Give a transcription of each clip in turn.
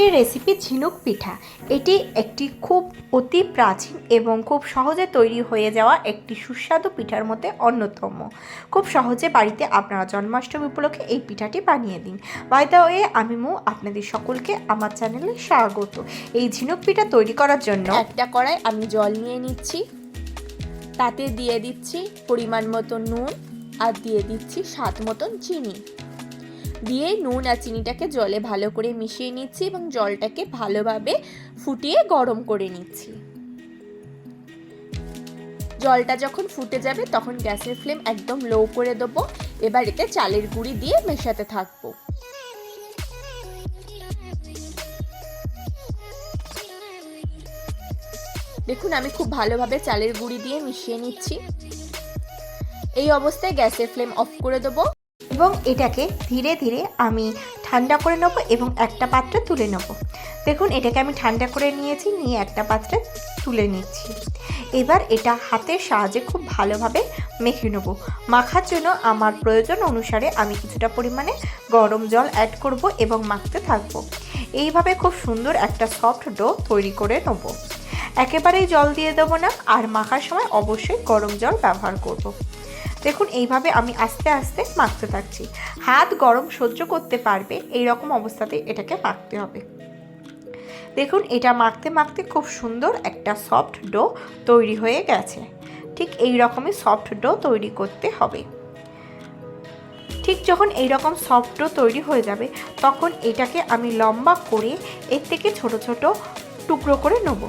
আজকের রেসিপি ঝিনুক পিঠা। এটি একটি খুব অতি প্রাচীন এবং খুব সহজে তৈরি হয়ে যাওয়া একটি সুস্বাদু পিঠার মধ্যে অন্যতম। খুব সহজে বাড়িতে আপনারা জন্মাষ্টমী উপলক্ষে এই পিঠাটি বানিয়ে দিন। বাইদা ওয়ে আমি মু, আপনাদের সকলকে আমার চ্যানেলে স্বাগত। এই ঝিনুক পিঠা তৈরি করার জন্য একটা কড়াই আমি জল নিয়ে নিচ্ছি। তাতে দিয়ে দিচ্ছি পরিমাণ মতো নুন আর দিয়ে দিচ্ছি স্বাদ মতন চিনি। দিয়ে নুন আর চিনিটাকে জলে ভালো করে মিশিয়ে নিচ্ছি এবং জলটাকে ভালোভাবে ফুটিয়ে গরম করে নিচ্ছি। জলটা যখন ফুটে যাবে তখন গ্যাসের ফ্লেম একদম লো করে দেবো। এবার এতে চালের গুঁড়ি দিয়ে মেশাতে থাকব। দেখুন, আমি খুব ভালোভাবে চালের গুঁড়ি দিয়ে মিশিয়ে নিচ্ছি। এই অবস্থায় গ্যাসের ফ্লেম অফ করে দেবো। এবং এটাকে ধীরে ধীরে আমি ঠান্ডা করে নেব এবং একটা পাত্রে তুলে নেব। দেখুন, এটাকে আমি ঠান্ডা করে নিয়েছি, নিয়ে একটা পাত্রে তুলে নিচ্ছি। এবার এটা হাতের সাহায্যে খুব ভালোভাবে মেখে নেব। মাখার জন্য আমার প্রয়োজন অনুসারে আমি কিছুটা পরিমাণে গরম জল অ্যাড করব এবং মাখতে থাকব। এইভাবে খুব সুন্দর একটা সফট ডো তৈরি করে নেব। একেবারেই জল দিয়ে দেবো না, আর মাখার সময় অবশ্যই গরম জল ব্যবহার করব। দেখুন, এইভাবে আমি আস্তে আস্তে মাখতে থাকছি। হাত গরম সহ্য করতে পারবে এই রকম অবস্থাতে এটাকে মাখতে হবে। দেখুন, এটা মাখতে মাখতে খুব সুন্দর একটা সফট ডো তৈরি হয়ে গেছে। ঠিক এই রকমই সফট ডো তৈরি করতে হবে। ঠিক যখন এই রকম সফট ডো তৈরি হয়ে যাবে, তখন এটাকে আমি লম্বা করে এর থেকে ছোট ছোট টুকরো করে নেব।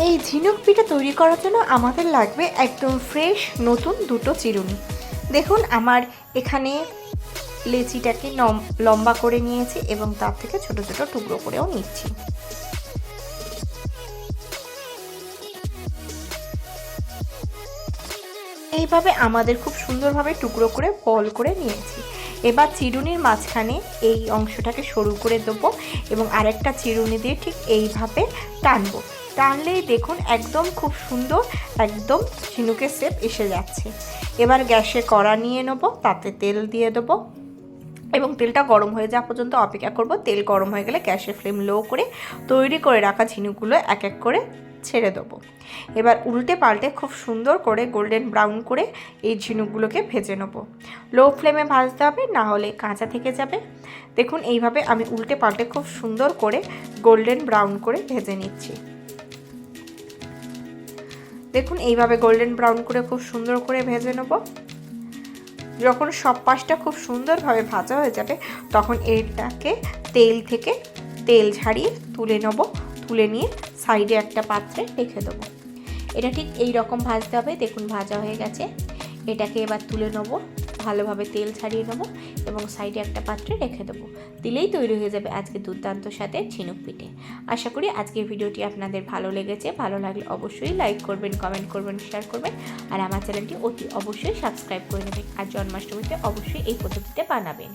এই ঝিনুক পিঠা তৈরি করার জন্য আমাদের লাগবে একদম ফ্রেশ নতুন দুটো চিরুনি। দেখুন, আমার এখানে লেচিটাকে লম্বা করে নিয়েছি এবং তার থেকে ছোট ছোট টুকরো করেও নিচ্ছি। এইভাবে আমাদের খুব সুন্দরভাবে টুকরো করে বল করে নিয়েছি। এবার চিরুনির মাঝখানে এই অংশটাকে সরু করে দেবো এবং আরেকটা চিরুনি দিয়ে ঠিক এইভাবে টানবো। টানলেই দেখুন একদম খুব সুন্দর, একদম ঝিনুকের শেপ এসে যাচ্ছে। এবার গ্যাসে কড়া নিয়ে নেব, তাতে তেল দিয়ে দেবো। এবং তেলটা গরম হয়ে যাওয়া পর্যন্ত অপেক্ষা করব। তেল গরম হয়ে গেলে গ্যাসের ফ্লেম লো করে তৈরি করে রাখা ঝিনুকগুলো এক এক করে ছেড়ে দেবো। এবার উল্টে পাল্টে খুব সুন্দর করে গোল্ডেন ব্রাউন করে এই ঝিনুকগুলোকে ভেজে নেব। লো ফ্লেমে ভাজতে হবে, না হলে কাঁচা থেকে যাবে। দেখুন এইভাবে আমি উল্টে পাল্টে খুব সুন্দর করে গোল্ডেন ব্রাউন করে ভেজে নিচ্ছি। দেখুন, এইভাবে গোল্ডেন ব্রাউন করে খুব সুন্দর করে ভেজে নেব। যখন সব পাশটা খুব সুন্দরভাবে ভাজা হয়ে যাবে, তখন এটাকে তেল থেকে তেল ঝাড়িয়ে তুলে নেব। তুলে নিয়ে সাইডে একটা পাত্রে রেখে দেবো। এটা ঠিক এই রকম ভাজতে হবে। দেখুন, ভাজা হয়ে গেছে। এটাকে এবার তুলে নেব। ভালোভাবে তেল ছাড়িয়ে নেব এবং সাইডে একটা পাত্রে রেখে দেবো। দিলেই তৈরি হয়ে যাবে আজকে দুর্দান্ত সাথে ঝিনুক পিঠে। আশা করি আজকের ভিডিওটি আপনাদের ভালো লেগেছে। ভালো লাগলে অবশ্যই লাইক করবেন, কমেন্ট করবেন, শেয়ার করবেন আর আমার চ্যানেলটি অতি অবশ্যই সাবস্ক্রাইব করে নেবেন। আর জন্মাষ্টমীতে অবশ্যই এই পদ্ধতিতে বানাবেন।